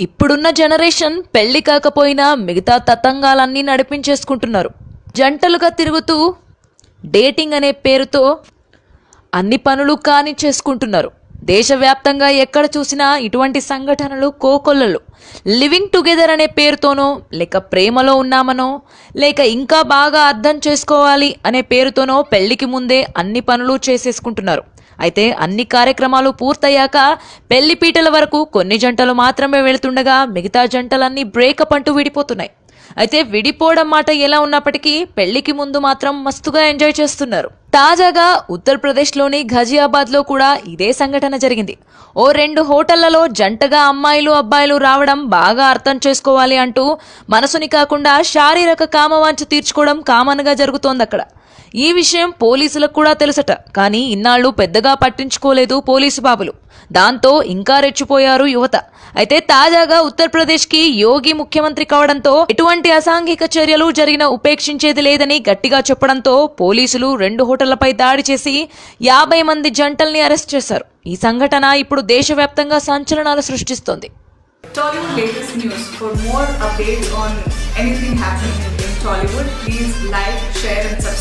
ఇప్పుడున్న జనరేషన్ పెళ్ళి కాకపోయినా మిగతా తతంగాలన్నీ నడిపించేసుకుంటున్నారు. జంటలుగా తిరుగుతూ డేటింగ్ అనే పేరుతో అన్ని పనులు కాని చేసుకుంటున్నారు దేశవ్యాప్తంగా ఎక్కడ చూసినా ఇటువంటి సంఘటనలు కోకొల్లలు. లివింగ్ టుగెదర్ అనే పేరుతోనో లేక ప్రేమలో ఉన్నామనో లేక ఇంకా బాగా అర్థం చేసుకోవాలి అనే పేరుతోనో పెళ్ళికి ముందే అన్ని పనులు చేసేసుకుంటున్నారు. అయితే అన్ని కార్యక్రమాలు పూర్తయ్యాక పెళ్ళి పీటల వరకు కొన్ని జంటలు మాత్రమే వెళుతుండగా మిగతా జంటలన్నీ బ్రేకప్ అంటూ విడిపోతున్నాయి. అయితే విడిపోవడం మాట ఎలా ఉన్నప్పటికీ పెళ్ళికి ముందు మాత్రం మస్తుగా ఎంజాయ్ చేస్తున్నారు. తాజాగా ఉత్తరప్రదేశ్లోని ఘజియాబాద్లో కూడా ఇదే సంఘటన జరిగింది. ఓ రెండు హోటళ్ళలో జంటగా అమ్మాయిలు అబ్బాయిలు రావడం బాగా అర్థం చేసుకోవాలి అంటూ మనసుని కాకుండా శారీరక కామవాంఛ తీర్చుకోవడం కామన్గా జరుగుతోంది అక్కడ ఈ విషయం పోలీసులకు కూడా తెలుసట. కానీ ఇన్నాళ్ళు పెద్దగా పట్టించుకోలేదు పోలీసు బాబులు. దాంతో ఇంకా రెచ్చిపోయారు యువత. అయితే తాజాగా ఉత్తరప్రదేశ్కి యోగి ముఖ్యమంత్రి కావడంతో ఎటువంటి అసాంఘిక చర్యలు జరిగిన ఉపేక్షించేది లేదని గట్టిగా చెప్పడంతో పోలీసులు రెండు హోటళ్ళపై దాడి చేసి యాభై మంది జంటల్ని అరెస్ట్ చేశారు. ఈ సంఘటన ఇప్పుడు దేశవ్యాప్తంగా సంచలనాలు సృష్టిస్తోంది. Tollywood latest news. For more updates on anything happening in Tollywood, please like, share, and subscribe.